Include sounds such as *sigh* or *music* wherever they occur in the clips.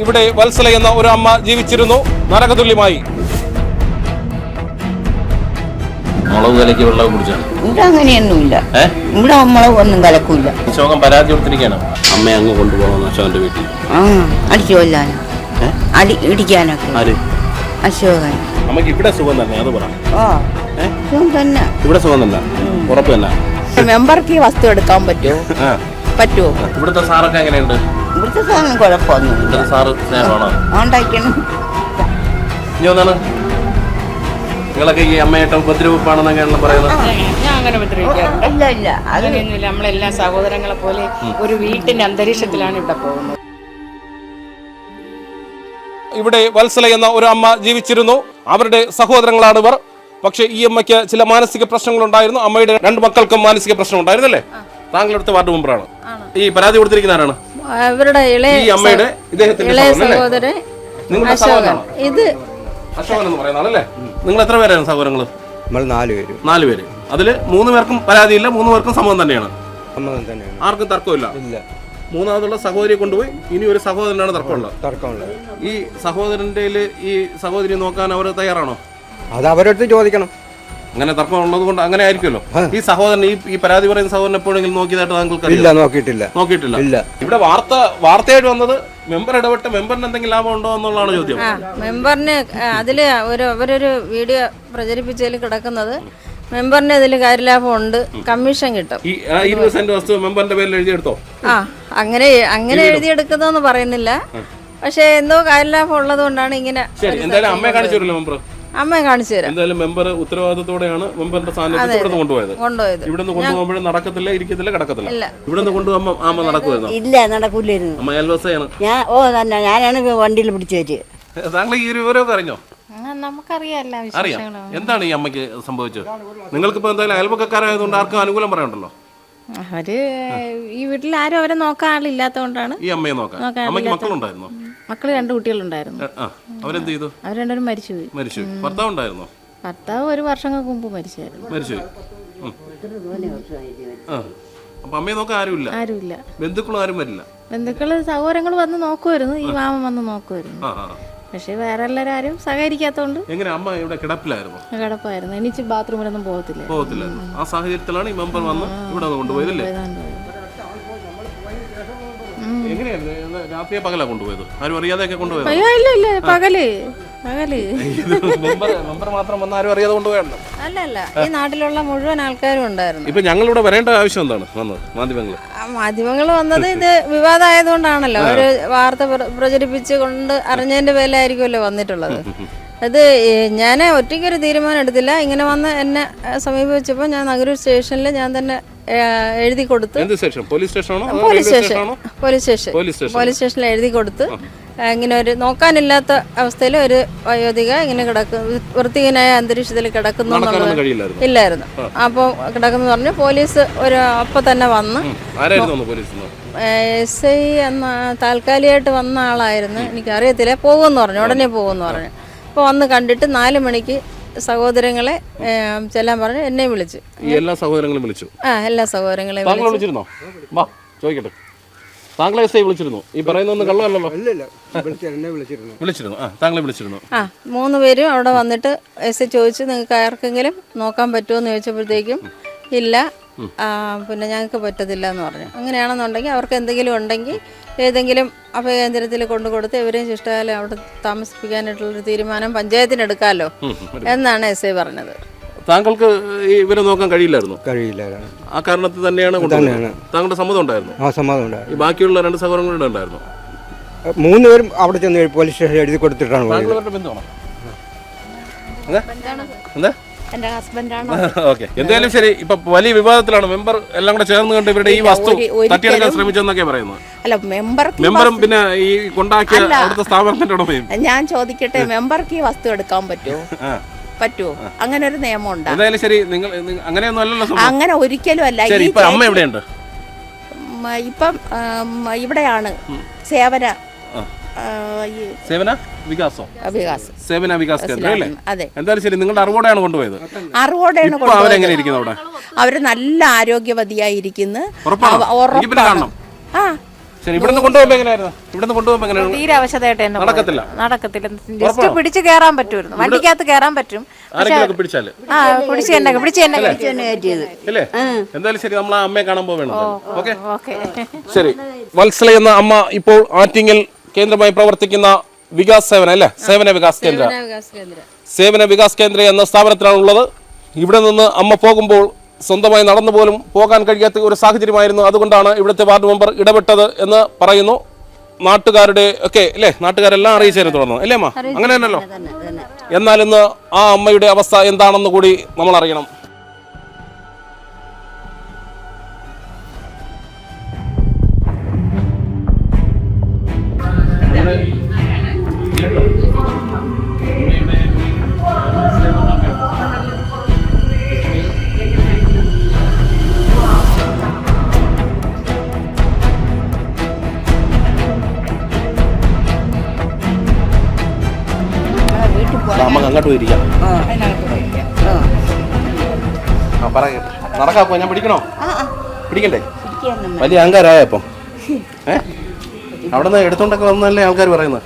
ഇവിടെ വത്സല എന്ന ഒരു അമ്മ ജീവിച്ചിരുന്നു. നരകതുല്യമായി. മുളക് കലക്കി വെള്ളം കുടിച്ചാണ് ഇവിടെ അങ്ങനെയൊന്നുമില്ല. ഇവിടെ മുളക് ഒന്നും കലക്കൂല. അശോകൻ പരാതി കൊടുത്തിരിക്കുകയാണ് അമ്മയെ അങ്ങ് കൊണ്ടുപോകണം അശോകന്റെ വീട്ടിൽ. ആ അടിച്ചു കൊല്ലാനോ? അടി ഇടിക്കാനൊക്കെ. ആര്? അശോകൻ. അമ്മയ്ക്ക് ഇവിടെ സുഖം തന്നെ അത് പറ. ഓ? സുഖം തന്നെ. ഇവിടെ സുഖം തന്നെ ഉറപ്പ് തന്നെ. മെമ്പർക്ക് ഈ വസ്തു എടുക്കാൻ പറ്റുമോ? പറ്റുമോ? ഇവിടുത്തെ സാറൊക്കെ എങ്ങനെയുണ്ട്? ഇവിടുത്തെ സാധനം കുഴപ്പമൊന്നുമില്ല സാറ് സ്നേഹമാണോ. ഉണ്ടാക്കണം ഇനി ഒന്നാണ്. നിങ്ങളൊക്കെ ഈ അമ്മയായിട്ട് ഉപദ്രവപ്പാണെന്നൊക്കെയാണല്ലോ പറയുന്നത്. ഞാൻ അങ്ങനെ ഉപദ്രവിക്കാറുണ്ട് ഇല്ല ഇല്ല. അത് അങ്ങനെയൊന്നുമില്ല. നമ്മളെല്ലാ സഹോദരങ്ങളെ പോലെ ഒരു വീട്ടിന്റെ അന്തരീക്ഷത്തിലാണ് ഇവിടെ പോകുന്നത്. ഇവിടെ വത്സല എന്ന ഒരു അമ്മ ജീവിച്ചിരുന്നു. അവരുടെ സഹോദരങ്ങളാണ് ഇവർ. പക്ഷേ ഈ അമ്മയ്ക്ക് ചില മാനസിക പ്രശ്നങ്ങൾ ഉണ്ടായിരുന്നു അമ്മയുടെ രണ്ട് മക്കൾക്കും മാനസിക പ്രശ്നം ഉണ്ടായിരുന്നല്ലേ താങ്കളെടുത്ത വാർഡ് മെമ്പറാണ്. ഈ പരാതി കൊടുത്തിരിക്കുന്ന ആരാണ്? അവരുടെ ഇളയ ഈ അമ്മയുടെ ഇദ്ദേഹത്തിന്റെ ഇളയ സഹോദരൻ അല്ലേ? സഹോദരൻ നിങ്ങളുടെ അശോകൻ. സഹോദരനാണോ ഇത് അശോകൻ എന്ന് പറയുന്ന ആളല്ലേ? നിങ്ങൾ എത്ര പേരാണ് സഹോദരങ്ങൾ നമ്മൾ നാല് പേര്. നാല് പേര്. അതിൽ മൂന്ന് പേർക്കും പരാതിയില്ല മൂന്ന് പേർക്കും സമ്മതം തന്നെയാണ്. സമ്മതം തന്നെയാണ്. ആർക്കും തർക്കമില്ല. ഇല്ല. മൂന്നാമതുള്ള സഹോദരിയെ കൊണ്ടുപോയി ഇനി ഒരു സഹോദരനാണ് തർക്കമുള്ളത് തർക്കമുള്ളത് ഈ സഹോദരന്റെ ഈ സഹോദരി നോക്കാൻ അവർ തയ്യാറാണോ? അത് അവരടുത്ത് ചോദിക്കണം. അങ്ങനെ തർക്കം ഉള്ളത് കൊണ്ട് അങ്ങനെ ആയിരിക്കുമല്ലോ. ഈ സഹോദരൻ ഈ ഈ പരാതി പറയുന്ന സഹോദരൻ എപ്പോഴെങ്കിലും നോക്കിയതായിട്ട് താങ്കൾക്ക് ഇല്ല നോക്കിയിട്ടില്ല. നോക്കിയിട്ടില്ല. ഇല്ല. ഇവിടെ വാർത്ത വാർത്തയായിട്ട് വന്നത് മെമ്പർ ഇടപെട്ട് മെമ്പറിന് എന്തെങ്കിലും ലാഭം ഉണ്ടോ എന്നുള്ളതാണ് ചോദ്യം. മെമ്പറിന് അതിൽ ഒരു അവരൊരു വീഡിയോ പ്രചരിപ്പിച്ചതിൽ കിടക്കുന്നത് മെമ്പറിന് ഇതിൽ കാര്യലാഭം ഉണ്ട് കമ്മീഷൻ കിട്ടും. ഈ ഇരുപത് സെന്റ് വസ്തു മെമ്പറിന്റെ പേരിൽ എഴുതിയെടുത്തോ? ആ അങ്ങനെ അങ്ങനെ എഴുതിയെടുക്കുന്നോന്ന് പറയുന്നില്ല. പക്ഷേ എന്തോ കാര്യലാഭം ഉള്ളത് കൊണ്ടാണ് ഇങ്ങനെ ശരി എന്തായാലും അമ്മയെ കാണിച്ചു മെമ്പർ. അമ്മ കാണിച്ചു തരാം. എന്തായാലും മെമ്പർ ഉത്തരവാദിത്തത്തോടെയാണ് മെമ്പറിന്റെ സാന്നിധ്യത്തിൽ ഇവിടെ കൊണ്ടുപോയത്. കൊണ്ടുപോയത്. ഇവിടുന്ന് കൊണ്ടുപോകുമ്പോഴും നടക്കത്തില്ല ഇരിക്കത്തില്ല കിടക്കത്തില്ല. ഇല്ല. നിന്ന് കൊണ്ടുപോകുമ്പോൾ അമ്മ നടക്കുമായിരുന്നു? ഇല്ല നടക്കൂലായിരുന്നു. അമ്മ അയൽവസയാണ്. ഞാൻ ഓ തന്നെ ഞാനാണ് വണ്ടിയിൽ പിടിച്ചു വെച്ച്. താങ്കൾ ഈ ഒരു വിവരം അറിഞ്ഞോ? അറിയാം. എന്താണ് ഈ അമ്മയ്ക്ക് സംഭവിച്ചത്? നിങ്ങൾക്കിപ്പോ എന്തായാലും അയൽപക്കക്കാരായതുകൊണ്ട് ആർക്കും അനുകൂലം പറയണ്ടല്ലോ അവർ ഈ വീട്ടിൽ ആരും അവരെ നോക്കാൻ ആളില്ലാത്തോണ്ടാണ് ഈ അമ്മയെ നോക്കാൻ. അമ്മയ്ക്ക് മക്കളുണ്ടായിരുന്നോ? മക്കൾ രണ്ട് കുട്ടികളുണ്ടായിരുന്നു. ആ. അവരെന്ത് ചെയ്തു? അവർ രണ്ടുപേരും മരിച്ചുപോയി മരിച്ചു ഭർത്താവ് ഉണ്ടായിരുന്നോ? ഭർത്താവ് ഒരു വർഷങ്ങൾക്ക് മുമ്പ് മരിച്ചായിരുന്നു. മരിച്ചു ആ. അപ്പൊ അമ്മയെ നോക്കാൻ ആരുമില്ല? ആരുമില്ല. ബന്ധുക്കളും ആരും വരില്ല? ബന്ധുക്കൾ സഹോദരങ്ങൾ വന്ന് നോക്കുമായിരുന്നു ഈ മാമൻ വന്ന് നോക്കുമായിരുന്നു ആ ആ പക്ഷെ വേറെ എല്ലാവരും സഹകരിക്കാത്തോണ്ട് എങ്ങനെ? അമ്മ ഇവിടെ കിടപ്പിലായിരുന്നു? കിടപ്പായിരുന്നു. എനിക്ക് ബാത്റൂമിലൊന്നും പോകത്തില്ല പോകത്തില്ലായിരുന്നു. ആ സാഹചര്യത്തിലാണ് ഈ മെമ്പർ വന്ന് ഇവിടെ കൊണ്ടുപോയതല്ലേ? എങ്ങനെയായിരുന്നു? ഇത് രാത്രിയെ പകലാ കൊണ്ടുപോയത്? ആരും അറിയാതെയൊക്കെ കൊണ്ടുപോയത്? അയ്യോ ഇല്ല ഇല്ല പകൽ പകൽ. മെമ്പർ മെമ്പർ മാത്രം വന്ന് ആരും അറിയാതെ കൊണ്ടുപോയല്ലോ അല്ല അല്ല ഈ നാട്ടിലുള്ള മുഴുവൻ ആൾക്കാരും ഉണ്ടായിരുന്നു. ഇപ്പൊ ഞങ്ങളിവിടെ വരേണ്ട ആവശ്യം എന്താണ് വന്നത് മാധ്യമങ്ങൾ മാധ്യമങ്ങൾ വന്നത് ഇത് വിവാദമായതുകൊണ്ടാണല്ലോ. ഒരു വാർത്ത പ്ര- പ്രചരിപ്പിച്ച് കൊണ്ട് അറിഞ്ഞതിന്റെ പേരിലായിരിക്കുമല്ലോ വന്നിട്ടുള്ളത്. അത് ഞാൻ ഒറ്റയ്ക്കൊരു തീരുമാനം എടുത്തില്ല. ഇങ്ങനെ വന്ന് എന്നെ സമീപിച്ചപ്പോൾ ഞാൻ നഗരൂർ സ്റ്റേഷനിൽ ഞാൻ തന്നെ എഴുതി കൊടുത്ത് എന്ത് station? Police സ്റ്റേഷനാണോ? Police station. Police station. Police station police സ്റ്റേഷനിൽ എഴുതി കൊടുത്ത് ഇങ്ങനെ ഒരു നോക്കാനില്ലാത്ത അവസ്ഥയിൽ ഒരു വയോധിക ഇങ്ങനെ കിടക്കും വൃത്തിഹീനായ അന്തരീക്ഷത്തിൽ കിടക്കുന്നു ഇല്ലായിരുന്നു. അപ്പോൾ കിടക്കുന്നു പറഞ്ഞു പോലീസ് ഒരു അപ്പം തന്നെ വന്ന് എസ് ഐ എന്ന താൽക്കാലികമായിട്ട് വന്ന ആളായിരുന്നു. എനിക്ക് എനിക്കറിയത്തില്ല. പോകുമെന്ന് പറഞ്ഞു. ഉടനെ പോകുമെന്ന് പറഞ്ഞു. അപ്പോൾ വന്ന് കണ്ടിട്ട് നാല് മണിക്ക് സഹോദരങ്ങളെ ചെല്ലാൻ പറഞ്ഞു എന്നെ വിളിച്ചു. എല്ലാ സഹോദരങ്ങളും വിളിച്ചു. ആ എല്ലാ സഹോദരങ്ങളെയും വിളിച്ചു. വിളിച്ചിരുന്നോ? വാ ചോദിക്കട്ടെ. താങ്കളെ എസ് ഐ വിളിച്ചിരുന്നു. ഈ പറയുന്നൊന്നും കള്ളമല്ലല്ലോ. വിളിച്ചിരുന്നു എന്നെ വിളിച്ചിരുന്നു. വിളിച്ചിരുന്നു. ആ താങ്കളെ വിളിച്ചിരുന്നു. ആ മൂന്ന് പേരും അവിടെ വന്നിട്ട് എസ് ഐ ചോദിച്ചു നിങ്ങൾക്ക് ആർക്കെങ്കിലും നോക്കാൻ പറ്റുമോ? എന്ന് ചോദിച്ചപ്പോഴത്തേക്കും ഇല്ല. പിന്നെ ഞങ്ങൾക്ക് പറ്റത്തില്ല എന്ന് പറഞ്ഞു. അങ്ങനെയാണെന്നുണ്ടെങ്കിൽ അവർക്ക് എന്തെങ്കിലും ഉണ്ടെങ്കിൽ ഏതെങ്കിലും അഭയകേന്ദ്രത്തിൽ കൊണ്ടു കൊടുത്ത് ഇവരെയും ശിഷ്ടകാലം അവിടെ താമസിപ്പിക്കാനായിട്ടുള്ളൊരു തീരുമാനം പഞ്ചായത്തിന് എടുക്കാമല്ലോ എന്നാണ് എസ് ഐ പറഞ്ഞത്. താങ്കൾക്ക് ഇവരെ നോക്കാൻ കഴിയില്ലായിരുന്നു? കഴിയില്ല ആ കാരണത്തിൽ തന്നെയാണ് താങ്കളുടെ സമ്മതം ഉണ്ടായിരുന്നു? ആ സമ്മതം ഉണ്ടായിരുന്നു. ഈ ബാക്കിയുള്ള രണ്ട് സഹോദരങ്ങളുടെ ഉണ്ടായിരുന്നു? മൂന്ന് പേരും അവിടെ ചെന്ന് പോലീസ് സ്റ്റേഷനിൽ എഴുതി കൊടുത്തിട്ടാണ് എന്താ? എന്താ? എന്റെ ഹസ്ബൻഡാണ് ഓക്കെ എന്തായാലും ശരി. ഇപ്പൊ വലിയ വിവാദത്തിലാണ്. മെമ്പർ എല്ലാം കൂടെ ചേർന്ന് കണ്ട് ഇവരുടെ ഈ വസ്തു തട്ടിയെടുക്കാൻ ശ്രമിച്ചെന്നൊക്കെ പറയുന്നത്. അല്ല മെമ്പർ മെമ്പറും പിന്നെ ഈ കൊണ്ടാക്കിയ അവിടുത്തെ സ്ഥാപനത്തിന്റെ ഉടമയും. ഞാൻ ചോദിക്കട്ടെ മെമ്പർക്ക് ഈ വസ്തു എടുക്കാൻ പറ്റുമോ? *laughs* പറ്റുമോ? അങ്ങനെ ഒരു നിയമം ഉണ്ടാ എന്തായാലും ശരി നിങ്ങൾ അങ്ങനെയൊന്നും അല്ലല്ലോ അങ്ങനെ ഒരിക്കലും അല്ല. ഇപ്പൊ അമ്മ എവിടെയുണ്ട്? ഇപ്പം ഇവിടെയാണ്. സേവന സേവന വികാസോ? വികാസ് സേവന വികാസ് കേന്ദ്രം അല്ലേ? അതെ. എന്തായാലും ശരി നിങ്ങളുടെ അറിവോടെയാണ് കൊണ്ടുപോയത്? അറിവോടെയാണ് ഇപ്പൊ അവരെങ്ങനെ ഇരിക്കുന്നു അവിടെ? അവർ നല്ല ആരോഗ്യവതിയായിരിക്കുന്നു ഉറപ്പാണോ? എനിക്ക് പിന്നെ കാണണം. ആ. ശരി ഇവിടുന്ന് കൊണ്ടുപോകുമ്പോ എങ്ങനെയായിരുന്നു? ഇവിടുന്ന് കൊണ്ടുപോകുമ്പോ എങ്ങനെയാണ്? തീരെ അവശതയായിട്ട് തന്നെ നടക്കത്തില്ല? പോയത്. നടക്കത്തില്ല. ജസ്റ്റ് പിടിച്ച് കയറാൻ പറ്റുമായിരുന്നു. വണ്ടിക്കകത്ത് കയറാൻ പറ്റും. ആരെങ്കിലും പിടിച്ചാൽ? ആ പിടിച്ച് തന്നെ പിടിച്ച് തന്നെ അല്ലേ? എന്തായാലും ശരി നമ്മൾ ആ അമ്മയെ കാണാൻ പോവേണം ഓക്കെ? ഓക്കെ. ശരി. വത്സല എന്ന അമ്മ ഇപ്പോൾ ആറ്റിങ്ങൽ കേന്ദ്രമായി പ്രവർത്തിക്കുന്ന വികാസ് സേവന അല്ലേ? സേവന വികാസ് കേന്ദ്ര. സേവന വികാസ് കേന്ദ്ര എന്ന സ്ഥാപനത്തിലാണ് ഉള്ളത് ഇവിടെ നിന്ന് അമ്മ പോകുമ്പോൾ സ്വന്തമായി നടന്നു പോലും പോകാൻ കഴിയാത്ത ഒരു സാഹചര്യമായിരുന്നു. അതുകൊണ്ടാണ് ഇവിടുത്തെ വാർഡ് മെമ്പർ ഇടപെട്ടത് എന്ന് പറയുന്നു. നാട്ടുകാരുടെ ഒക്കെ അല്ലേ? നാട്ടുകാരെല്ലാം അറിയിച്ചതിനെ തുടർന്ന് അല്ലേ അമ്മ? അങ്ങനെ തന്നെയല്ലോ. തന്നെ തന്നെ. എന്നാൽ ഇന്ന് ആ അമ്മയുടെ അവസ്ഥ എന്താണെന്ന് കൂടി നമ്മൾ അറിയണം നമുക്ക് അങ്ങോട്ട് പോയിരിക്കാം ആ ആ ആ പറ നടക്കാപ്പോ ഞാൻ പിടിക്കണോ ആ ആ പിടിക്കണ്ടേ ഇരിക്കുകയാണ് വലിയ അഹങ്കാരായ അപ്പം ഏ അവിടെ നിന്ന് എടുത്തോണ്ടൊക്കെ വന്നല്ലേ ആൾക്കാർ പറയുന്നത്.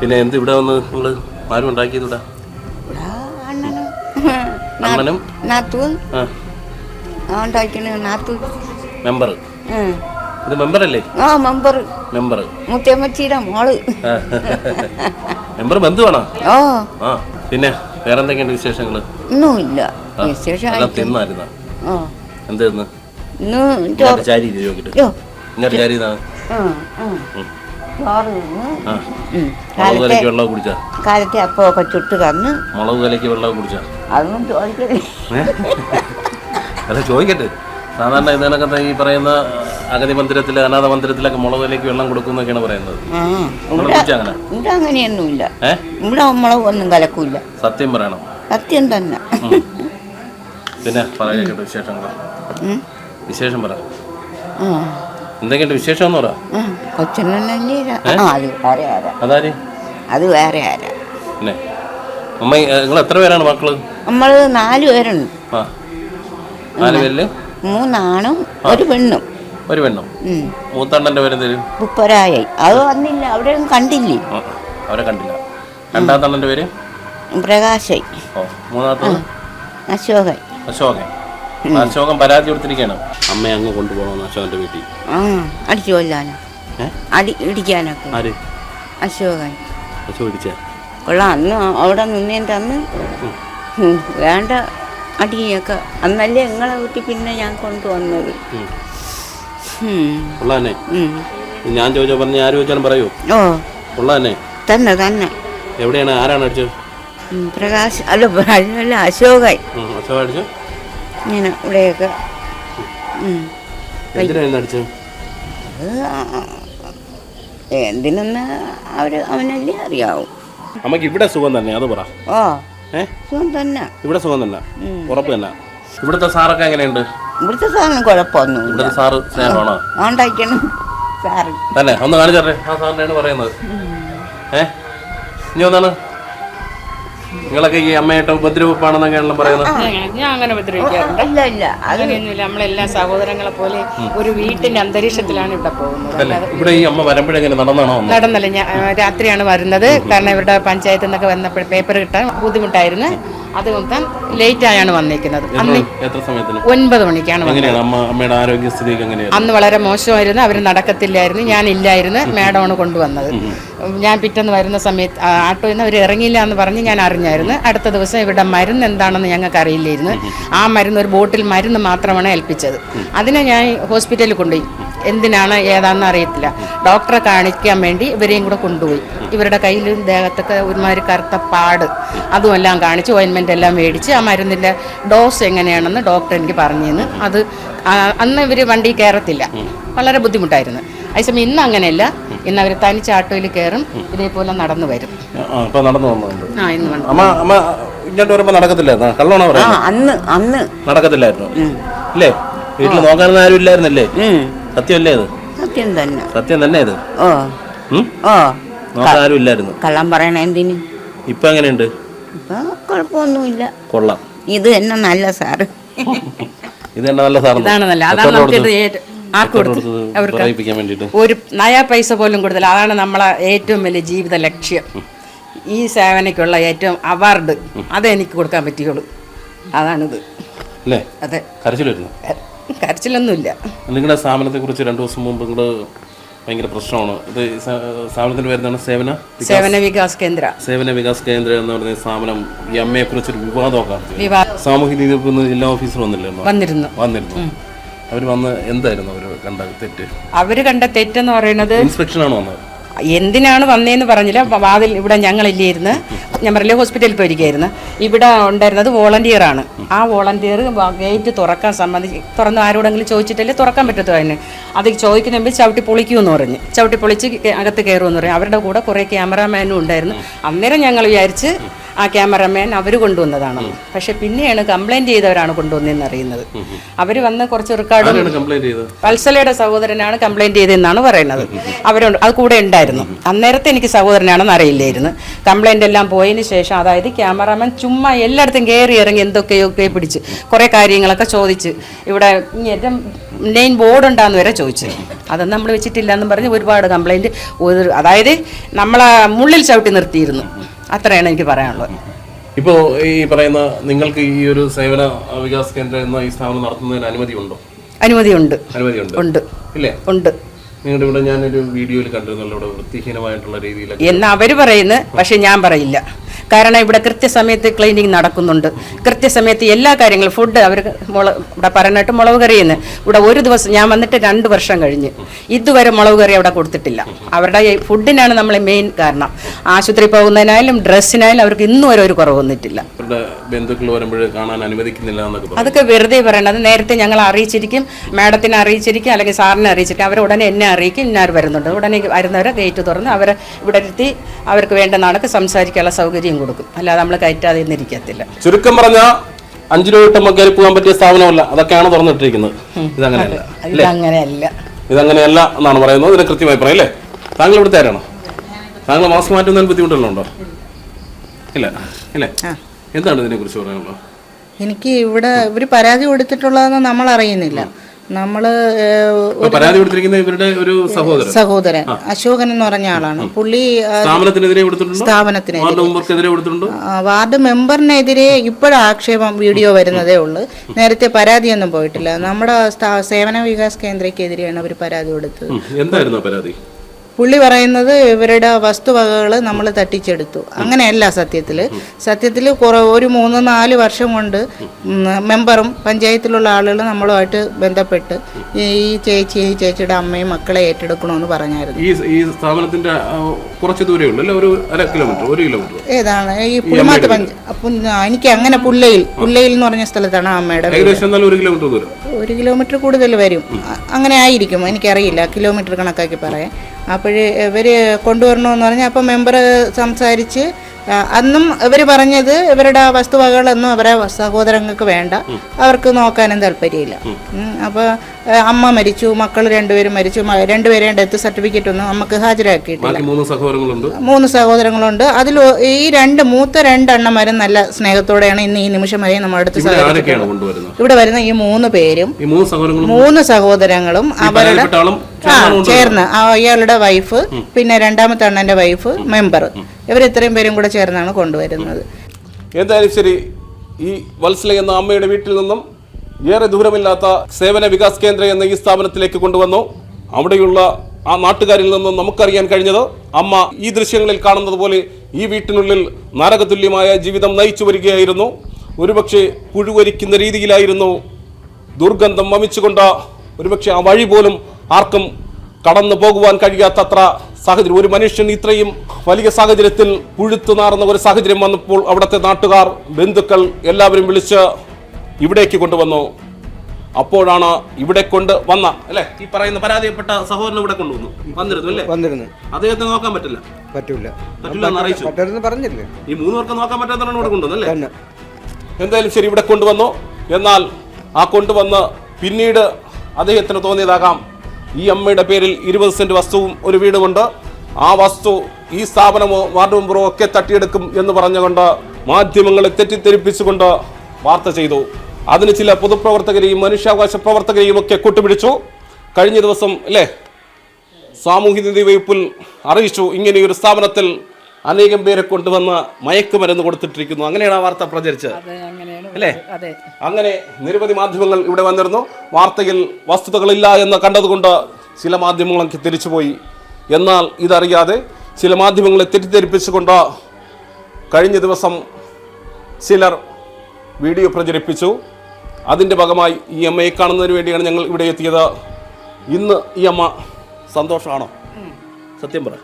പിന്നെ എന്ത് ഇവിടെ വന്ന് നിങ്ങൾ ആരും ഉണ്ടാക്കിയത് ഇവിടെ? അണ്ണനും. *laughs* മെമ്പർ. ഇത് മെമ്പറല്ലേ ആ മെമ്പർ. മെമ്പർ. മുത്തമ്മച്ചിയുടെ മോൾ. മെമ്പർ ബന്ധുവാണോ? ഓ ആ. പിന്നെ വേറെ എന്തൊക്കെയുണ്ട് വിശേഷങ്ങൾ? ഒന്നുമില്ല. വിശേഷം തിന്നായിരുന്ന? ചാരി ഇങ്ങോട്ട് ചാരി മുളക് കലക്കി വെള്ളം കുടിച്ചാ? കാലത്തെ അപ്പമൊക്കെ ചുട്ട് തന്ന് മുളക് കലക്കി വെള്ളം കുടിച്ചാ? അതൊന്നും ചോദിക്കരുത് അല്ല ചോദിക്കട്ടെ. സാധാരണ ഇതിനൊക്കെ ഈ പറയുന്ന അഗതി മന്ദിരത്തിൽ അനാഥ മന്ദിരത്തിലൊക്കെ മുളക് വിലക്ക് വെള്ളം കൊടുക്കുന്നൊക്കെയാണ് പറയുന്നത്. ഇവിടെ അങ്ങനെയൊന്നുമില്ല. ഇവിടെ മുളക് ഒന്നും കലക്കൂല സത്യം പറയണം. സത്യം തന്നെ. പിന്നെ പറയട്ടെ വിശേഷങ്ങൾ. വിശേഷം പറ. എന്തൊക്കെയുണ്ട് വിശേഷം എന്ന് പറ. അതാര്? അത് വേറെ ആരാ? പിന്നെ. അമ്മ നിങ്ങൾ എത്ര പേരാണ് മക്കൾ? നമ്മൾ നാല് പേരുണ്ട്. നാല് പേരിൽ? മൂന്നാണും ഒരു പെണ്ണും. ഒരു പെണ്ണും. മൂത്തണ്ണന്റെ പേര് തരും മുപ്പരായി അത് വന്നില്ല അവിടെ കണ്ടില്ലേ? അവരെ കണ്ടില്ല. രണ്ടാമത്തണ്ണന്റെ പേര്? പ്രകാശായി. ഓ മൂന്നാമത്തത്? അശോകൻ അശോകൻ അശോകൻ പരാതി കൊടുത്തിരിക്കുകയാണ്. അമ്മ അങ്ങ് കൊണ്ടുപോകണം അശോകന്റെ വീട്ടിൽ. ആ അടിച്ചു കൊല്ലാനോ? അടി ഇടിക്കാനൊക്കെ. ആര്? അശോകൻ. അശോക് ഇടിച്ച. കൊള്ളാം അന്ന് അവിടെ നിന്നേന്റെ അന്ന് വേണ്ട അടിയൊക്കെ. അന്നല്ലേ നിങ്ങളെ വീട്ടിൽ പിന്നെ ഞാൻ കൊണ്ടുവന്നത്. കൊള്ളാനെ. ഞാൻ ചോദിച്ചാൽ പറഞ്ഞ ആര് ചോദിച്ചാലും പറയൂ. ഓ. കൊള്ളാനെ. തന്നെ തന്നെ. എവിടെയാണ്? ആരാണ് അടിച്ചത്? പ്രകാശ് അല്ല അല്ല അശോകൻ. അശോക അശോക് അടിച്ചു ഇങ്ങനെ ഇവിടെയൊക്കെ. എന്തിനെന്ന് അവർ അവനല്ലേ അറിയാവും. അമ്മയ്ക്ക് ഇവിടെ സുഖം തന്നെ അത് പറ. ഓ സുഖം തന്നെ. ഇവിടെ സുഖം തന്നെ ഉറപ്പ് തന്നെ. ഇവിടുത്തെ സാറൊക്കെ എങ്ങനെയുണ്ട്? ഇവിടുത്തെ സാറിന് കുഴപ്പമൊന്നും ഇവിടുത്തെ സാറ് സ്നേഹമാണോ? ഉണ്ടാക്കണം സാറ്. തന്നെ ഒന്ന് കാണിച്ചേ ആ സാറിനാണ് പറയുന്നത്. ഏ? ഇനി ഒന്നാണ്. നിങ്ങളൊക്കെ ഈ അമ്മയായിട്ട് ഉപദ്രവപ്പാണെന്നൊക്കെയാണല്ലോ പറയുന്നത്? ഞാൻ അങ്ങനെ ഉപദ്രവിക്കാറുണ്ട് ഇല്ല ഇല്ല അത് അങ്ങനെയൊന്നുമില്ല. നമ്മളെല്ലാ സഹോദരങ്ങളെ പോലെ ഒരു വീട്ടിന്റെ അന്തരീക്ഷത്തിലാണ് ഇവിടെ പോകുന്നത്. അല്ലേ? ഇവിടെ ഈ അമ്മ വരുമ്പോഴെങ്ങനെ നടന്നാണോ വന്നത്? നടന്നല്ല ഞാൻ രാത്രിയാണ് വരുന്നത്. കാരണം ഇവരുടെ പഞ്ചായത്തിൽ നിന്നൊക്കെ വന്നപ്പോൾ പേപ്പർ കിട്ടാൻ ബുദ്ധിമുട്ടായിരുന്നു. അത് മൊത്തം ലേറ്റ് ആയാണ് വന്നിരിക്കുന്നത് ഒൻപത് മണിക്കാണ് അന്ന് വളരെ മോശമായിരുന്നു. അവർ നടക്കത്തില്ലായിരുന്നു. ഞാൻ ഇല്ലായിരുന്നു മാഡമാണ് കൊണ്ടുവന്നത്. ഞാൻ പിറ്റേന്ന് വരുന്ന സമയത്ത് ആട്ടോയിൽ നിന്ന് അവർ ഇറങ്ങിയില്ല എന്ന് പറഞ്ഞ് ഞാൻ അറിഞ്ഞായിരുന്നു. അടുത്ത ദിവസം ഇവിടെ മരുന്ന് എന്താണെന്ന് ഞങ്ങൾക്ക് അറിയില്ലായിരുന്നു ആ മരുന്ന് ഒരു ബോട്ടിൽ മരുന്ന് മാത്രമാണ് ഏൽപ്പിച്ചത്. അതിനെ ഞാൻ ഹോസ്പിറ്റലിൽ കൊണ്ടുപോയി. എന്തിനാണ് ഏതാണെന്ന് അറിയത്തില്ല. ഡോക്ടറെ കാണിക്കാൻ വേണ്ടി ഇവരെയും കൂടെ കൊണ്ടുപോയി. ഇവരുടെ കയ്യിലും ദേഹത്തൊക്കെ ഒരുമാതിരി കറുത്ത പാട്. അതുമെല്ലാം കാണിച്ച് ഓയിൻമെന്റ് എല്ലാം മേടിച്ച് ആ മരുന്നിന്റെ ഡോസ് എങ്ങനെയാണെന്ന് ഡോക്ടർ എനിക്ക് പറഞ്ഞു തന്നു അത് അന്ന് ഇവർ വണ്ടി കയറത്തില്ല. വളരെ ബുദ്ധിമുട്ടായിരുന്നു. അതേസമയം ഇന്ന് അങ്ങനെയല്ല. ഇന്ന് അവർ തനിച്ച് ആട്ടോയിൽ കയറും. ഇതേപോലെ നടന്നു വരും. ആ നടന്നു വന്നുണ്ട് ആ ഇന്ന് വന്നു അമ്മ അമ്മ ഇങ്ങോട്ട് വരുമ്പോ നടക്കത്തില്ലായിരുന്നോ കള്ളണോ ആ പറയുന്നത്? അന്ന് അന്ന്. നടക്കത്തില്ലായിരുന്നു. അല്ലേ വീട്ടിൽ നോക്കാനൊന്നും ആരും ഇല്ലായിരുന്നല്ലേ. സത്യമല്ലേ ഇത് സത്യം തന്നെ. സത്യം തന്നെ ഇത്? ഓ. ഉം? ഓ. നോക്കാൻ ആരും ഇല്ലായിരുന്നു. കള്ളം പറയണ എന്തിന്? ഇപ്പൊ എങ്ങനെയുണ്ട്? ഇപ്പൊ കുഴപ്പമൊന്നുമില്ല. കൊള്ളാം. ഇത് തന്നെ നല്ല സാറ്. ഇത് തന്നെ നല്ല സാധനം ഇതാണ് നല്ല അതാണ് നമുക്ക് ഇത് ഏറ്റ- ആർക്ക് കൊടുത്തു? അവർക്ക് പറയിപ്പിക്കാൻ വേണ്ടിയിട്ട്. ഒരു നയാ പൈസ പോലും കൊടുത്തില്ല. അതാണ് നമ്മളെ ഏറ്റവും വലിയ ജീവിത ലക്ഷ്യം. ഈ സേവനയ്ക്കുള്ള ഏറ്റവും അവാർഡ് അതെനിക്ക് കൊടുക്കാൻ പറ്റുകയുള്ളൂ അതാണിത്. അല്ലേ? അതെ. കരച്ചിൽ വരുന്നു. കരച്ചിലൊന്നുമില്ല. നിങ്ങളുടെ സ്ഥാപനത്തെ കുറിച്ച് രണ്ടു ദിവസം മുമ്പ് നിങ്ങൾ ഭയങ്കര പ്രശ്നമാണ്. ഇത് സ്ഥാപനത്തിന്റെ പേരെന്താണ്? സേവന സേവന വികാസ് കേന്ദ്ര. സേവന വികാസ് കേന്ദ്ര എന്ന് പറയുന്ന സ്ഥാപനം ഈ അമ്മയെ കുറിച്ചൊരു വിവാദമൊക്കെ സാമൂഹ്യ നീതി ജില്ലാ ഓഫീസർ വന്നില്ലായിരുന്നു? വന്നിരുന്നു. വന്നിരുന്നു. അവർ വന്ന് എന്തായിരുന്നു? അവർ കണ്ട തെറ്റ്? അവർ കണ്ട തെറ്റെന്ന് പറയുന്നത് ഇൻസ്പെക്ഷനാണ് വന്നത്. എന്തിനാണ് വന്നതെന്ന് പറഞ്ഞില്ല. വാതിൽ ഇവിടെ ഞങ്ങളില്ലായിരുന്നു ഞാൻ പറയില്ലേ ഹോസ്പിറ്റലിൽ പോയിരിക്കുകയായിരുന്നു ഇവിടെ ഉണ്ടായിരുന്നത് വോളണ്ടിയർ ആണ്. ആ വോളണ്ടിയർ ഗേറ്റ് തുറക്കാൻ സംബന്ധിച്ച് തുറന്ന് ആരോടെങ്കിലും ചോദിച്ചിട്ടല്ലേ തുറക്കാൻ പറ്റത്തോ അതിന്. അത് ചോദിക്കുന്ന മുമ്പ് ചവിട്ടി എന്ന് പറഞ്ഞ്. ചവിട്ടി പൊളിച്ച് അകത്ത് കയറുമെന്ന് പറഞ്ഞു അവരുടെ കൂടെ കുറേ ക്യാമറാമാനും ഉണ്ടായിരുന്നു. അന്നേരം ഞങ്ങൾ വിചാരിച്ച് ആ ക്യാമറമാൻ അവർ കൊണ്ടുവന്നതാണ്. പക്ഷെ പിന്നെയാണ് കംപ്ലൈന്റ് ചെയ്തവരാണ് കൊണ്ടുവന്നതെന്ന് അറിയുന്നത്. അവർ വന്ന് കുറച്ച് റെക്കോർഡ് വത്സലയുടെ സഹോദരനാണ് കംപ്ലൈന്റ് ചെയ്തതെന്നാണ് പറയുന്നത്. അവരുണ്ട് അത് കൂടെ ഉണ്ടായിരുന്നു. അന്നേരത്തെ എനിക്ക് സഹോദരനാണെന്ന് അറിയില്ലായിരുന്നു. കംപ്ലൈന്റ് എല്ലാം പോയതിന് ശേഷം അതായത് ക്യാമറാമാൻ ചുമ്മാ എല്ലായിടത്തും കയറി ഇറങ്ങി എന്തൊക്കെയോ എന്തൊക്കെയൊക്കെ പിടിച്ച് കുറേ കാര്യങ്ങളൊക്കെ ചോദിച്ച് ഇവിടെ മെയിൻ ബോർഡ് ഉണ്ടാന്ന് വരെ ചോദിച്ചു. അതൊന്നും നമ്മൾ വെച്ചിട്ടില്ല എന്നും പറഞ്ഞ് ഒരുപാട് കംപ്ലൈന്റ് അതായത് നമ്മളെ മുള്ളിൽ ചവിട്ടി നിർത്തിയിരുന്നു. അത്രയാണ് എനിക്ക് പറയാനുള്ളത്. ഇപ്പോൾ ഈ പറയുന്ന നിങ്ങൾക്ക് ഈ ഒരു സേവന വികാസ് കേന്ദ്രം എന്ന ഈ സ്ഥാപനം നടത്തുന്നതിന് അനുമതി ഉണ്ടോ അനുമതി ഉണ്ട്. അനുമതി ഉണ്ട് ഇല്ലേ? ഉണ്ട്. നിങ്ങളുടെ ഇവിടെ ഞാനൊരു വീഡിയോയിൽ കണ്ടിരുന്നല്ലോ ഇവിടെ വൃത്തിഹീനമായിട്ടുള്ള രീതിയിൽ എന്ന് അവർ പറയുന്നു പക്ഷെ ഞാൻ പറയില്ല. കാരണം ഇവിടെ കൃത്യസമയത്ത് ക്ലീനിങ് നടക്കുന്നുണ്ട്. കൃത്യസമയത്ത് എല്ലാ കാര്യങ്ങളും ഫുഡ് അവർ മുള ഇവിടെ പറയാനായിട്ട് മുളക് കറിയെന്ന്. ഇവിടെ ഒരു ദിവസം ഞാൻ വന്നിട്ട് രണ്ട് വർഷം കഴിഞ്ഞ്. ഇതുവരെ മുളക് കറി അവിടെ കൊടുത്തിട്ടില്ല. അവരുടെ ഫുഡിനാണ് നമ്മളെ മെയിൻ കാരണം. ആശുപത്രി പോകുന്നതിനായാലും ഡ്രസ്സിനായാലും അവർക്ക് ഇന്നും വരെ ഒരു കുറവ് വന്നിട്ടില്ല. അവരുടെ ബന്ധുക്കൾ വരുമ്പോൾ കാണാൻ അനുവദിക്കുന്നില്ല അതൊക്കെ വെറുതെ പറയണത്. നേരത്തെ ഞങ്ങൾ അറിയിച്ചിരിക്കും മാഡത്തിനെ അറിയിച്ചിരിക്കും അല്ലെങ്കിൽ സാറിനെ അറിയിച്ചിരിക്കും. അവർ ഉടനെ എന്നെ അറിയിക്കും ഇന്നാർ വരുന്നുണ്ട്. ഉടനെ വരുന്നവരെ ഗേറ്റ് തുറന്ന് അവരെ ഇവിടെ ഇരുത്തി അവർക്ക് വേണ്ട നാളൊക്കെ സംസാരിക്കാനുള്ള സൗകര്യം കൊടുക്കും. അല്ലാതെ നമ്മൾ കയറ്റാതെ ഇരിക്കത്തില്ല. ചുരുക്കം പറഞ്ഞ അഞ്ചു രൂപ ഇട്ട് കയറി പോകാൻ പറ്റിയ സ്ഥാപനമല്ല. അതൊക്കെയാണ് തുറന്നിട്ടിരിക്കുന്നത്. ഇതങ്ങനെയല്ല ഇതങ്ങനെയല്ല. ഇതങ്ങനെയല്ല എന്നാണ് പറയുന്നത്. ഇതിന് കൃത്യമായി പറയും അല്ലേ? താങ്കൾ ഇവിടുത്തെ ആരാണോ? താങ്കൾ മാസ്ക് മാറ്റുന്നതിന് ബുദ്ധിമുട്ടുള്ള ഉണ്ടോ? ഇല്ല ഇല്ലേ? എന്താണ് ഇതിനെ കുറിച്ച് പറയാനുള്ളത്? എനിക്ക് ഇവിടെ ഇവർ പരാതി കൊടുത്തിട്ടുള്ളതെന്ന് നമ്മൾ അറിയുന്നില്ല നമ്മൾ പരാതി കൊടുത്തിരിക്കുന്ന ഇവരുടെ ഒരു സഹോദരൻ. സഹോദരൻ. അശോകൻ എന്ന് പറഞ്ഞ ആളാണ്. പുള്ളി സ്ഥാപനത്തിനെതിരെ. വാർഡ് മെമ്പറിനെതിരെ ഇപ്പോഴും ആക്ഷേപം വീഡിയോ വരുന്നതേ ഉള്ളൂ. നേരത്തെ പരാതിയൊന്നും പോയിട്ടില്ല. നമ്മുടെ സേവന വികാസ് കേന്ദ്രക്കെതിരെയാണ് അവർ പരാതി കൊടുത്തത്. എന്തായിരുന്നു പരാതി? പുള്ളി പറയുന്നത് ഇവരുടെ വസ്തുവകകൾ നമ്മൾ തട്ടിച്ചെടുത്തു. അങ്ങനെയല്ല സത്യത്തിൽ സത്യത്തിൽ കുറേ ഒരു മൂന്ന് നാല് വർഷം കൊണ്ട് മെമ്പറും പഞ്ചായത്തിലുള്ള ആളുകളും നമ്മളുമായിട്ട് ബന്ധപ്പെട്ട് ഈ ചേച്ചി ഈ ചേച്ചിയുടെ അമ്മയും മക്കളെ ഏറ്റെടുക്കണമെന്ന് പറഞ്ഞായിരുന്നു. ഈ ഈ സ്ഥാപനത്തിന്റെ കുറച്ച് ദൂരേ ഉള്ളൂ ഒരു അര കിലോമീറ്റർ ഒരു കിലോമീറ്റർ. ഏതാണ്? ഈ പുളിമാത്ത് പഞ്ചായത്ത് എനിക്ക് അങ്ങനെ പുല്ലയിൽ പുല്ലയിൽ എന്ന് പറഞ്ഞ സ്ഥലത്താണ് അമ്മയുടെ ഒരു കിലോമീറ്റർ ദൂരം. ഒരു കിലോമീറ്റർ കൂടുതൽ വരും. അങ്ങനെ ആയിരിക്കും എനിക്കറിയില്ല. കിലോമീറ്റർ കണക്കാക്കി പറയാം. അപ്പോൾ ഇവർ കൊണ്ടുവരണമെന്ന് പറഞ്ഞാൽ അപ്പോൾ മെമ്പർ സംസാരിച്ച് അന്നും ഇവർ പറഞ്ഞത് ഇവരുടെ ആ വസ്തുവകകളൊന്നും അവരെ സഹോദരങ്ങൾക്ക് വേണ്ട. അവർക്ക് നോക്കാനും താല്പര്യമില്ല. അപ്പോൾ അമ്മ മരിച്ചു മക്കൾ രണ്ടുപേരും മരിച്ചു രണ്ടുപേരെയും ഡെത്ത് സർട്ടിഫിക്കറ്റ് ഒന്നും നമുക്ക് ഹാജരാക്കിയിട്ടില്ല. മൂന്ന് സഹോദരങ്ങളുണ്ട്? മൂന്ന് സഹോദരങ്ങളുണ്ട്. അതിൽ ഈ രണ്ട് മൂത്ത രണ്ടെണ്ണന്മാരും നല്ല സ്നേഹത്തോടെയാണ് ഇന്ന് ഈ നിമിഷം വരെ നമ്മുടെ അടുത്ത് ഇവിടെ വരുന്ന ഈ മൂന്ന് പേരും മൂന്ന് സഹോദരങ്ങളും അവരുടെ ചേർന്ന്. ഇയാളുടെ അയാളുടെ വൈഫ് പിന്നെ രണ്ടാമത്തെ അണ്ണന്റെ വൈഫ് മെമ്പർ ഇവർ ഇത്രയും പേരും കൂടെ ചേർന്നാണ് കൊണ്ടുവരുന്നത്. എന്തായാലും ശരി ഈ വത്സല എന്ന അമ്മയുടെ വീട്ടിൽ നിന്നും ഏറെ ദൂരമില്ലാത്ത സേവന വികാസ് കേന്ദ്ര എന്ന ഈ സ്ഥാപനത്തിലേക്ക് കൊണ്ടുവന്നു. അവിടെയുള്ള ആ നാട്ടുകാരിൽ നിന്നും നമുക്കറിയാൻ കഴിഞ്ഞത് അമ്മ ഈ ദൃശ്യങ്ങളിൽ കാണുന്നത് പോലെ ഈ വീട്ടിനുള്ളിൽ നരകതുല്യമായ ജീവിതം നയിച്ചു വരികയായിരുന്നു. ഒരുപക്ഷെ പുഴുവരിക്കുന്ന രീതിയിലായിരുന്നു ദുർഗന്ധം വമിച്ചുകൊണ്ട് ഒരുപക്ഷെ ആ വഴി പോലും ആർക്കും കടന്നു പോകുവാൻ കഴിയാത്തത്ര സാഹചര്യം. ഒരു മനുഷ്യൻ ഇത്രയും വലിയ സാഹചര്യത്തിൽ പുഴുത്തു നാറുന്ന ഒരു സാഹചര്യം വന്നപ്പോൾ അവിടുത്തെ നാട്ടുകാർ ബന്ധുക്കൾ എല്ലാവരും വിളിച്ച് ഇവിടേക്ക് കൊണ്ടുവന്നു. അപ്പോഴാണ് ഇവിടെ കൊണ്ട് വന്ന അല്ലെ? ഈ പറയുന്ന പരാതിപ്പെട്ട സഹോദരൻ ഇവിടെ കൊണ്ടുവന്നു. വന്നിരുന്നു അല്ലേ? വന്നിരുന്നു. അദ്ദേഹത്തെ നോക്കാൻ പറ്റില്ല. പറ്റൂല. പറ്റില്ല പറഞ്ഞില്ലേ? ഈ മൂന്ന് പേർക്ക് നോക്കാൻ പറ്റാത്തതാണ് ഇവിടെ കൊണ്ടുവന്നു അല്ലേ? എന്തായാലും ശരി ഇവിടെ കൊണ്ടുവന്നു. എന്നാൽ ആ കൊണ്ടുവന്ന് പിന്നീട് അദ്ദേഹത്തിന് തോന്നിയതാകാം. ഈ അമ്മയുടെ പേരിൽ ഇരുപത് സെന്റ് വസ്തുവും ഒരു വീടുമുണ്ട്. ആ വസ്തു ഈ സ്ഥാപനമോ വാർഡ് മെമ്പറോ ഒക്കെ തട്ടിയെടുക്കും എന്ന് പറഞ്ഞുകൊണ്ട് മാധ്യമങ്ങളെ തെറ്റിദ്ധരിപ്പിച്ചുകൊണ്ട് വാർത്ത ചെയ്തു. അതിന് ചില പൊതുപ്രവർത്തകരെയും മനുഷ്യാവകാശ പ്രവർത്തകരെയും ഒക്കെ കൂട്ടുപിടിച്ചു. കഴിഞ്ഞ ദിവസം അല്ലേ? സാമൂഹ്യനീതി വകുപ്പിൽ അറിയിച്ചു ഇങ്ങനെയൊരു സ്ഥാപനത്തിൽ അനേകം പേരെ കൊണ്ടുവന്ന് മയക്കുമരുന്ന് കൊടുത്തിട്ടിരിക്കുന്നു. അങ്ങനെയാണ് ആ വാർത്ത പ്രചരിച്ചത്. അല്ലേ? അങ്ങനെ നിരവധി മാധ്യമങ്ങൾ ഇവിടെ വന്നിരുന്നു. വാർത്തയിൽ വസ്തുതകളില്ല എന്ന് കണ്ടതുകൊണ്ട് ചില മാധ്യമങ്ങളൊക്കെ തിരിച്ചുപോയി. എന്നാൽ ഇതറിയാതെ ചില മാധ്യമങ്ങളെ തെറ്റിദ്ധരിപ്പിച്ചുകൊണ്ട് കഴിഞ്ഞ ദിവസം ചിലർ വീഡിയോ പ്രചരിപ്പിച്ചു. അതിന്റെ ഭാഗമായി ഈ അമ്മയെ കാണുന്നതിന് വേണ്ടിയാണ് ഞങ്ങൾ ഇവിടെ എത്തിയത്. ഇന്ന് ഈ അമ്മ സന്തോഷമാണോ? സത്യം പറ.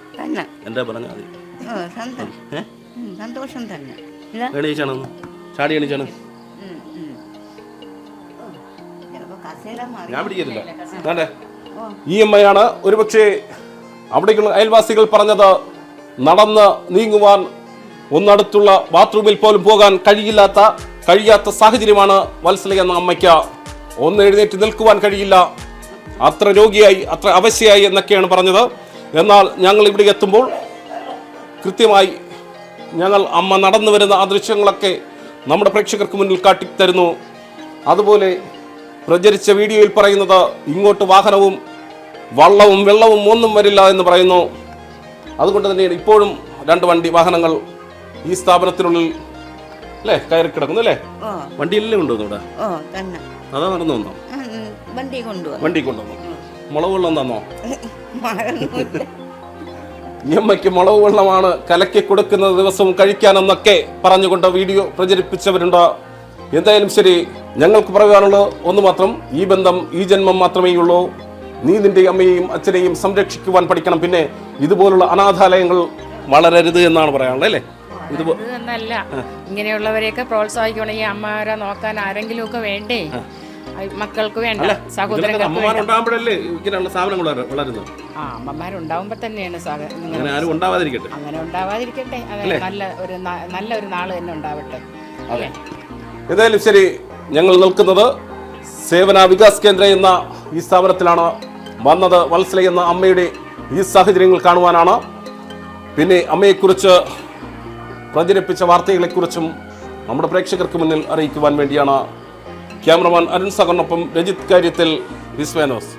എന്താ പറഞ്ഞാൽ മതി സന്തോഷം. തന്നെ. ചാടി എണീച്ചാണ്? ഞാൻ പിടിക്കത്തില്ല. വേണ്ടേ? ഈ അമ്മയാണ് ഒരുപക്ഷെ അവിടേക്കുള്ള അയൽവാസികൾ പറഞ്ഞത് നടന്ന് നീങ്ങുവാൻ ഒന്നടുത്തുള്ള ബാത്റൂമിൽ പോലും പോകാൻ കഴിയില്ലാത്ത കഴിയാത്ത സാഹചര്യമാണ് വത്സല എന്ന അമ്മയ്ക്ക്. ഒന്ന് എഴുന്നേറ്റ് നിൽക്കുവാൻ കഴിയില്ല. അത്ര രോഗിയായി അത്ര അവശ്യയായി എന്നൊക്കെയാണ് പറഞ്ഞത്. എന്നാൽ ഞങ്ങൾ ഇവിടെ എത്തുമ്പോൾ കൃത്യമായി ഞങ്ങൾ അമ്മ നടന്നു വരുന്ന ആ ദൃശ്യങ്ങളൊക്കെ നമ്മുടെ പ്രേക്ഷകർക്ക് മുന്നിൽ കാട്ടിത്തരുന്നു. അതുപോലെ പ്രചരിച്ച വീഡിയോയിൽ പറയുന്നത് ഇങ്ങോട്ട് വാഹനവും വള്ളവും വെള്ളവും ഒന്നും വരില്ല എന്ന് പറയുന്നു. അതുകൊണ്ട് തന്നെ ഇപ്പോഴും രണ്ട് വണ്ടി വാഹനങ്ങൾ ഈ സ്ഥാപനത്തിനുള്ളിൽ അല്ലേ കയറി കിടക്കുന്നു അല്ലേ? വണ്ടിയിലല്ലേ കൊണ്ടുവന്നു ഇവിടെ അതാ നടന്നു വന്നോ? വണ്ടി കൊണ്ടുവന്നു. വണ്ടി കൊണ്ടുവന്നു? മുളക് വെള്ളം തന്നോ? *laughs* അമ്മയ്ക്ക് മുളക് വെള്ളമാണ് കലക്കി കൊടുക്കുന്ന ദിവസവും കഴിക്കാനെന്നൊക്കെ പറഞ്ഞുകൊണ്ട് വീഡിയോ പ്രചരിപ്പിച്ചവരുണ്ടോ. എന്തായാലും ശരി ഞങ്ങൾക്ക് പറയാനുള്ളത് ഒന്ന് മാത്രം ഈ ബന്ധം ഈ ജന്മം മാത്രമേ ഉള്ളൂ. നീ നിന്റെ അമ്മയെയും അച്ഛനെയും സംരക്ഷിക്കുവാൻ പഠിക്കണം. പിന്നെ ഇതുപോലുള്ള അനാഥാലയങ്ങൾ വളരരുത് എന്നാണ് പറയാനുള്ളത് അല്ലേ? ഇതുപോലെ ഇങ്ങനെയുള്ളവരെയൊക്കെ പ്രോത്സാഹിക്കണമെങ്കിൽ അമ്മമാരെ നോക്കാൻ ആരെങ്കിലും ഒക്കെ വേണ്ടേ മക്കൾക്ക് വേണ്ട. അമ്മമാരുണ്ടാകുമ്പോഴല്ലേ ഇങ്ങനെയുള്ള സ്ഥാപനങ്ങൾ വളര- വളരുന്നത്? ആ തന്നെയാണ് ആരും ഉണ്ടാവാതിരിക്കട്ടെ. അങ്ങനെ ഉണ്ടാവാതിരിക്കട്ടെ. നല്ല ഒരു നല്ലൊരു നല്ല ഒരു നാൾ തന്നെ ഉണ്ടാവട്ടെ. ഏതായാലും ശരി ഞങ്ങൾ നിൽക്കുന്നത് സേവന വികാസ് കേന്ദ്ര എന്ന ഈ സ്ഥാപനത്തിലാണ് വന്നത് വത്സല എന്ന അമ്മയുടെ ഈ സാഹചര്യങ്ങൾ കാണുവാനാണ്. പിന്നെ അമ്മയെക്കുറിച്ച് പ്രചരിപ്പിച്ച വാർത്തകളെക്കുറിച്ചും നമ്മുടെ പ്രേക്ഷകർക്ക് മുന്നിൽ അറിയിക്കുവാൻ വേണ്ടിയാണ് ക്യാമറമാൻ അരുൺ സാഗറിനൊപ്പം രജിത് കാര്യത്തിൽ വിസ്വാനോസ്